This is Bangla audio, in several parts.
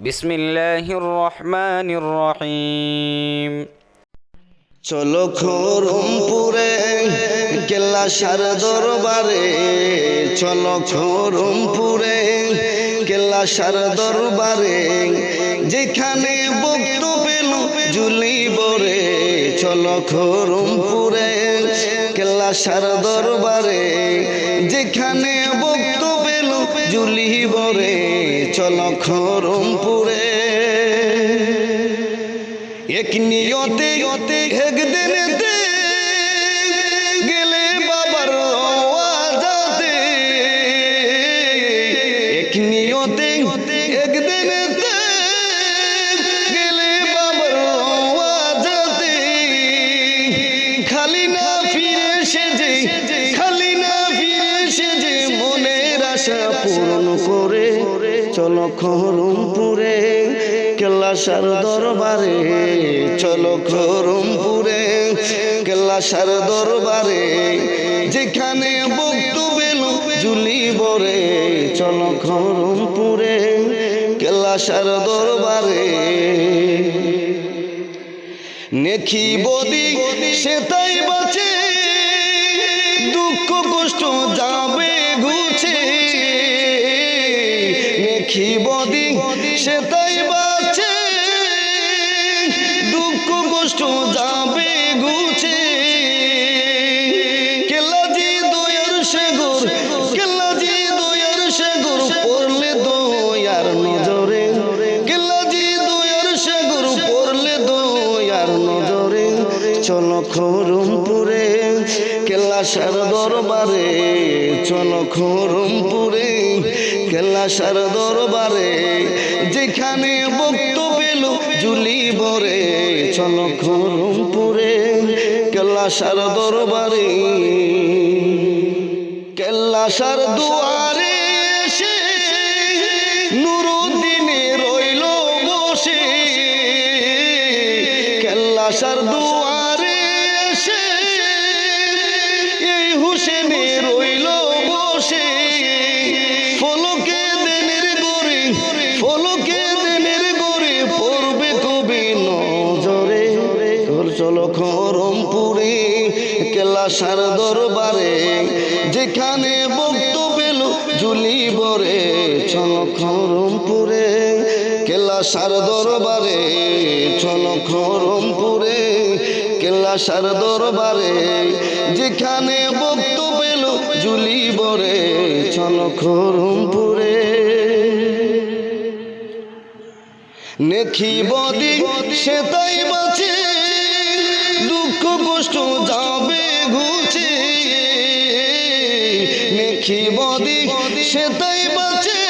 বিসমিল্লাহির রহমানির রহিম। চলো খোরমপুরে কেল্লা সার দরবারে। চলো খোরমপুরে কেল্লা সার দরবারে। যেখানে বক্ত পেল জুলি বরে। চলো খোরমপুরে কেল্লা সার দরবারে। যেখানে বক্ত পেল জুলি বরে। খরমপুরে এক নিয়তে একদিনেতে গেলে বাবার আওয়াজাতে। এক নিয়তে একদিনেতে গেলে বাবার আওয়াজাতে। খালি না ফিরে সেজে চলো খরমপুরে কেল্লাসার দরবারে। চলো খরমপুরে কেল্লাসার দরবারে। যেখানে বক্ত বেল জুলি বরে চলো খরমপুরে কেল্লাসার দরবারে। নেখি বদি সে তাই নেখি বদি সে তাই চলো খরমপুরে কেলাসার দরবারে চলো খরমপুরে কেলাসার দরবারে, যেখানে বক্ত পেল জুলি বরে চলো খরমপুরে কেলাসার দরবারে। কেল্লাসার দুয়ারে নুরুদ্দিনে রইল বসে। কেল্লাসার দুয়ারে এসে এই হুসেনে রইল বসে। ফলকে দেনের গরে ফলকে দেনের গরে পড়বে কবি নজরে। চলো খরমপুরে কেলাসার দরবারে, যেখানে বক্ত পেল জুলি বরে চলো খরমপুরে কেলাসার দরবারে, চলো খরমপুরে কেলাসার দরবারে, যেখানে বক্ত পেল জুলি বরে চলো খরমপুরে নেখি বদি, সে তাই বাঁচে, দুঃখ কষ্ট যাবে ঘুচে। নেখি বদি, সে তাই বাঁচে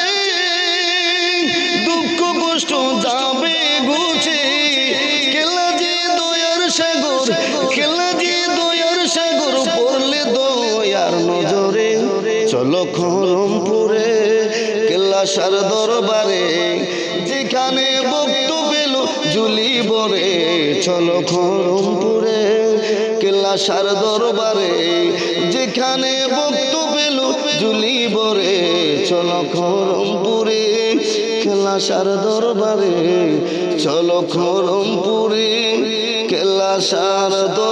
খরমপুরে কেল্লাসার দরবারে, যেখানে বক্ত পেল জুলি বরে। চলো খরমপুরে কেল্লাসার দরবারে, যেখানে বক্ত পেল জুলি বরে। চলো খরমপুরে কেল্লাসার দরবারে, চলো খরমপুরে কেল্লাসার দর